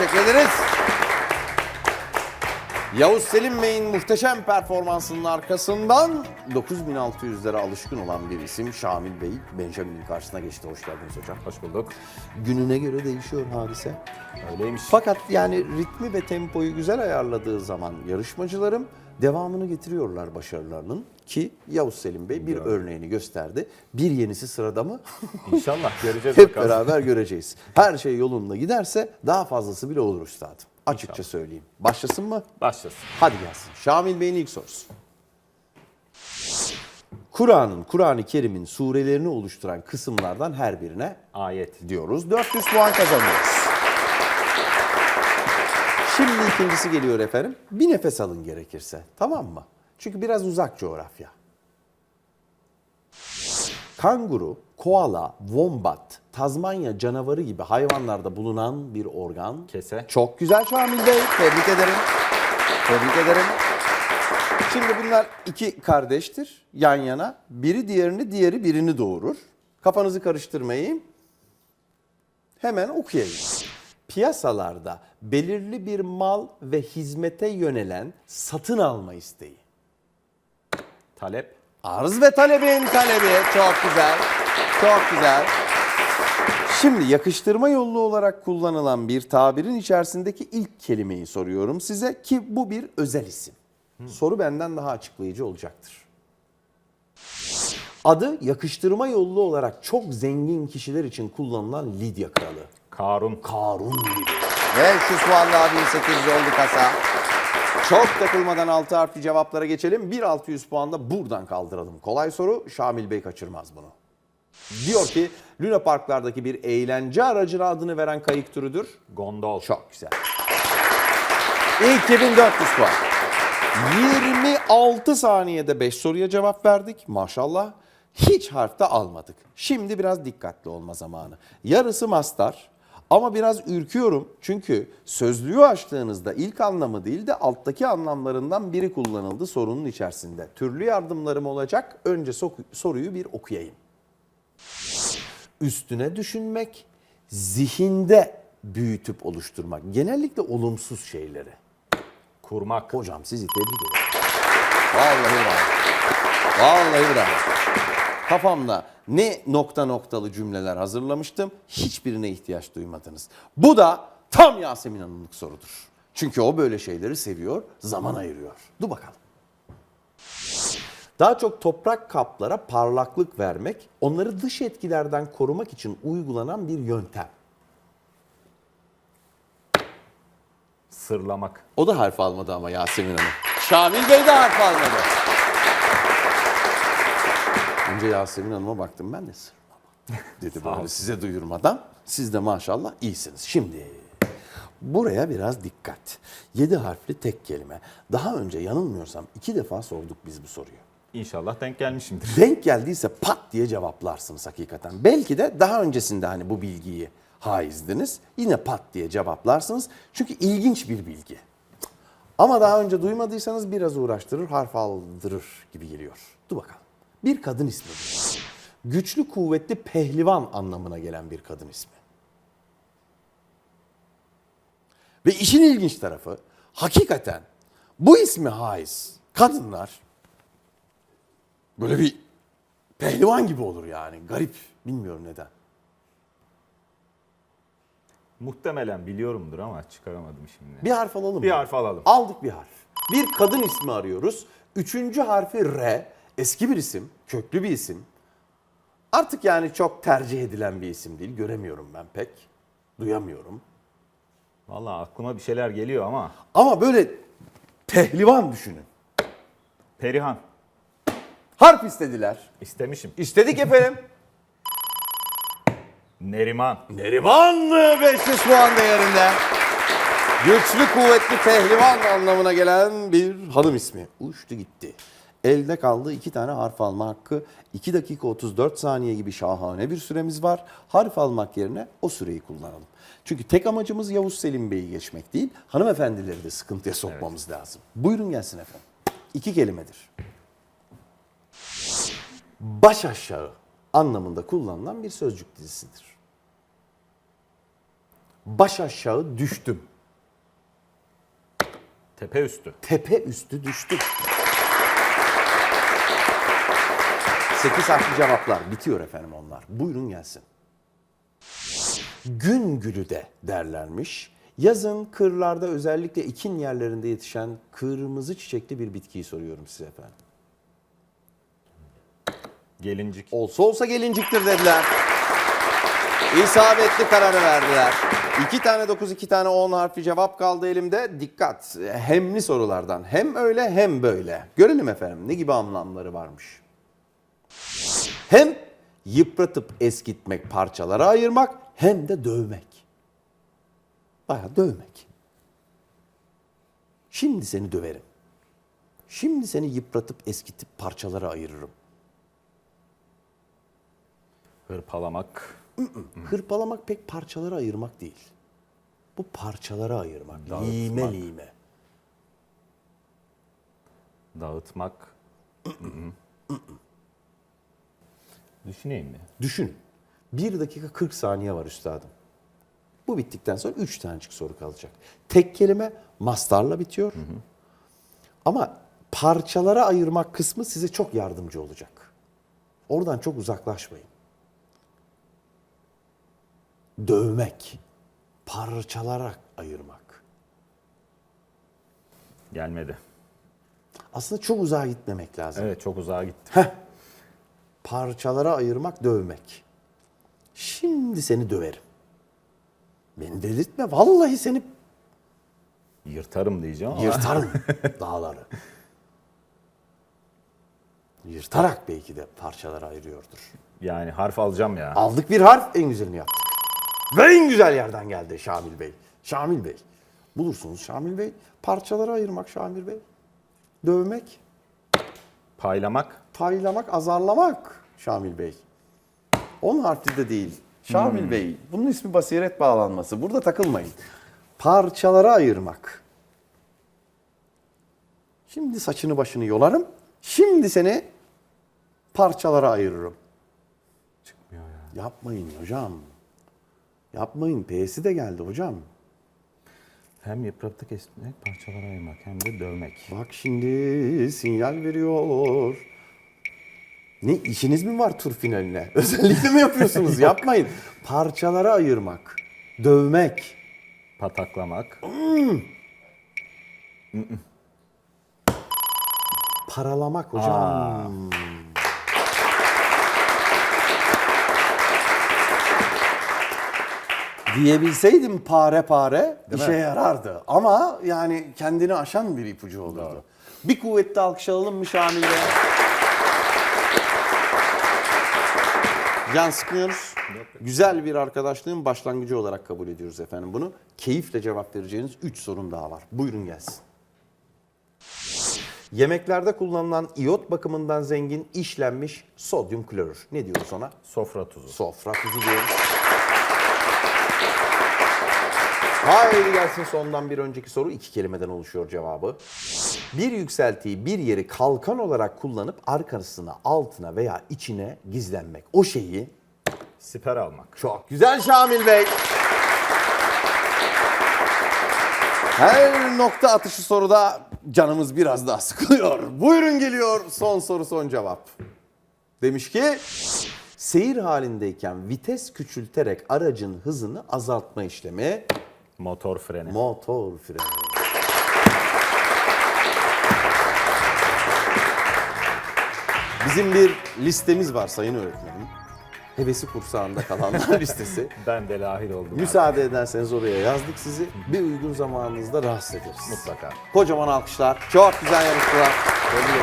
teşekkür ederiz. Yavuz Selim Bey'in muhteşem performansının arkasından 9600'lere alışkın olan bir isim Şamil Bey Benjamin'in karşısına geçti. Hoş geldiniz hocam. Hoş bulduk. Gününe göre değişiyor hadise. Öyleymiş. Fakat yani ritmi ve tempoyu güzel ayarladığı zaman yarışmacılarım devamını getiriyorlar başarılarının ki Yavuz Selim Bey bir örneğini gösterdi. Bir yenisi sırada mı? İnşallah göreceğiz Hep bakalım. beraber göreceğiz. Her şey yolunda giderse daha fazlası bile olur üstadım. Açıkça söyleyeyim. Başlasın mı? Başlasın. Hadi gelsin. Şamil Bey'in ilk sorusu. Kur'an'ın, Kur'an-ı Kerim'in surelerini oluşturan kısımlardan her birine Ayet. diyoruz. 400 puan kazanıyoruz. Şimdi ikincisi geliyor efendim. Bir nefes alın gerekirse. Tamam mı? Çünkü biraz uzak coğrafya. Kanguru, koala, wombat, Tazmanya canavarı gibi hayvanlarda bulunan bir organ. Kese. Çok güzel Şamil Bey. Tebrik ederim. Tebrik ederim. Şimdi bunlar iki kardeştir yan yana. Biri diğerini, diğeri birini doğurur. Kafanızı karıştırmayın. Hemen okuyayım. Piyasalarda belirli bir mal ve hizmete yönelen satın alma isteği. Talep. Arz ve talebin talebi. Çok güzel. Çok güzel. Şimdi yakıştırma yolu olarak kullanılan bir tabirin içerisindeki ilk kelimeyi soruyorum size ki bu bir özel isim. Soru benden daha açıklayıcı olacaktır. Adı yakıştırma yolu olarak çok zengin kişiler için kullanılan Lidya kralı. Karun. Karun gibi. Ve şu puan daha 1800 oldu kasa. Çok takılmadan 6 harfli cevaplara geçelim. 1600 puan da buradan kaldıralım. Kolay soru. Şamil Bey kaçırmaz bunu. Diyor ki Luna Parklardaki bir eğlence aracına adını veren kayık türüdür. Gondol. Çok güzel. İlk 2400 puan. 26 saniyede 5 soruya cevap verdik. Maşallah. Hiç harfte almadık. Şimdi biraz dikkatli olma zamanı. Yarısı mastar ama biraz ürküyorum. Çünkü sözlüğü açtığınızda ilk anlamı değil de alttaki anlamlarından biri kullanıldı sorunun içerisinde. Türlü yardımlarım olacak. Önce soruyu bir okuyayım üstüne düşünmek, zihinde büyütüp oluşturmak. Genellikle olumsuz şeyleri. Kurmak. Hocam sizi tebrik ederim. Vallahi bravo. Vallahi bravo. Kafamda ne nokta noktalı cümleler hazırlamıştım. Hiçbirine ihtiyaç duymadınız. Bu da tam Yasemin Hanım'lık sorudur. Çünkü o böyle şeyleri seviyor, zaman ayırıyor. Dur bakalım. Daha çok toprak kaplara parlaklık vermek, onları dış etkilerden korumak için uygulanan bir yöntem. Sırlamak. O da harf almadı ama Yasemin Hanım. Şamil Bey de harf almadı. Önce Yasemin Hanım'a baktım ben de sırlama. Dedi böyle size duyurmadan. Siz de maşallah iyisiniz. Şimdi buraya biraz dikkat. Yedi harfli tek kelime. Daha önce yanılmıyorsam iki defa sorduk biz bu soruyu. İnşallah denk gelmişimdir. Denk geldiyse pat diye cevaplarsınız hakikaten. Belki de daha öncesinde hani bu bilgiyi haizdiniz. Yine pat diye cevaplarsınız. Çünkü ilginç bir bilgi. Ama daha önce duymadıysanız biraz uğraştırır, harf aldırır gibi geliyor. Dur bakalım. Bir kadın ismi. Güçlü, kuvvetli, pehlivan anlamına gelen bir kadın ismi. Ve işin ilginç tarafı hakikaten bu ismi haiz kadınlar böyle bir pehlivan gibi olur yani. Garip. Bilmiyorum neden. Muhtemelen biliyorumdur ama çıkaramadım şimdi. Bir harf alalım Bir mı? harf alalım. Aldık bir harf. Bir kadın ismi arıyoruz. Üçüncü harfi R. Eski bir isim. Köklü bir isim. Artık yani çok tercih edilen bir isim değil. Göremiyorum ben pek. Duyamıyorum. Vallahi aklıma bir şeyler geliyor ama. Ama böyle pehlivan düşünün. Perihan. Harf istediler. İstemişim. İstedik efendim. Neriman. Neriman 500 puan değerinde. Güçlü kuvvetli pehlivan anlamına gelen bir hanım ismi. Uçtu gitti. Elde kaldı iki tane harf alma hakkı. 2 dakika 34 saniye gibi şahane bir süremiz var. Harf almak yerine o süreyi kullanalım. Çünkü tek amacımız Yavuz Selim Bey'i geçmek değil, hanımefendileri de sıkıntıya sokmamız lazım. Buyurun gelsin efendim. İki kelimedir. Baş aşağı anlamında kullanılan bir sözcük dizisidir. Baş aşağı düştüm. Tepe üstü. Tepe üstü düştüm. 8 harfli cevaplar bitiyor efendim onlar. Buyurun gelsin. Gün gülü de derlermiş. Yazın kırlarda özellikle ikin yerlerinde yetişen kırmızı çiçekli bir bitkiyi soruyorum size efendim. Gelincik. Olsa olsa gelinciktir dediler. İsabetli kararı verdiler. İki tane 9, iki tane 10 harfli cevap kaldı elimde. Dikkat. Hemli sorulardan. Hem öyle hem böyle. Görelim efendim ne gibi anlamları varmış. Hem yıpratıp eskitmek, parçalara ayırmak hem de dövmek. Bayağı dövmek. Şimdi seni döverim. Şimdi seni yıpratıp eskitip parçalara ayırırım. Hırpalamak. Hırpalamak pek parçalara ayırmak değil. Bu parçalara ayırmak. Dağıtmak. Lime lime. Dağıtmak. Düşüneyim mi? Düşün. 1 dakika 40 saniye var üstadım. Bu bittikten sonra 3 tanecik soru kalacak. Tek kelime mastarla bitiyor. Ama parçalara ayırmak kısmı size çok yardımcı olacak. Oradan çok uzaklaşmayın. Dövmek, parçalara ayırmak. Gelmedi. Aslında çok uzağa gitmemek lazım. Evet çok uzağa gitti. Heh. Parçalara ayırmak, dövmek. Şimdi seni döverim. Beni delirtme. Vallahi seni Yırtarım diyeceğim ama. yırtarım dağları. Yırtarak belki de parçalara ayırıyordur. Yani harf alacağım ya. Aldık bir harf, en güzelini yaptık. Ve en güzel yerden geldi Şamil Bey. Şamil Bey. Bulursunuz Şamil Bey. Parçalara ayırmak Şamil Bey. Dövmek, Paylamak. paylamak, azarlamak Şamil Bey. 10 harfli de değil. Şamil Bey, bunun ismi basiret bağlanması. Burada takılmayın. Parçalara ayırmak. Şimdi saçını başını yolarım. Şimdi seni parçalara ayırırım. Çıkmıyor ya. Yapmayın hocam. Yapmayın. P'si de geldi hocam. Hem yıpratık esmek, parçalara ayırmak hem de dövmek. Bak şimdi sinyal veriyor. Ne işiniz mi var tur finaline? Özellikle mi yapıyorsunuz? Yapmayın. Parçalara ayırmak, dövmek, Pataklamak. paralamak hocam. Diyebilseydim pare pare işe yarardı. Ama yani kendini aşan bir ipucu olurdu. Bir kuvvetli alkış alalım mı Şamil Bey? Can sıkmıyoruz. Güzel bir arkadaşlığın başlangıcı olarak kabul ediyoruz efendim bunu. Keyifle cevap vereceğiniz 3 sorun daha var. Buyurun gelsin. Yemeklerde kullanılan iyot bakımından zengin işlenmiş sodyum klorür. Ne diyoruz ona? Sofra tuzu. Sofra tuzu diyoruz. Haydi gelsin sondan bir önceki soru iki kelimeden oluşuyor cevabı. Bir yükseltiyi bir yeri kalkan olarak kullanıp arkasına, altına veya içine gizlenmek. O şeyi Siper almak. çok güzel Şamil Bey. Her nokta atışı soruda canımız biraz daha sıkılıyor. Buyurun geliyor son soru son cevap. Demiş ki seyir halindeyken vites küçülterek aracın hızını azaltma işlemi Motor freni. motor freni. Bizim bir listemiz var sayın öğretmenim. Hevesi kursağında kalanlar listesi. ben de dahil oldum. Müsaade ederseniz oraya yazdık sizi. Bir uygun zamanınızda rahatsız ederiz. Mutlaka. Kocaman alkışlar. Çok güzel yarıştılar.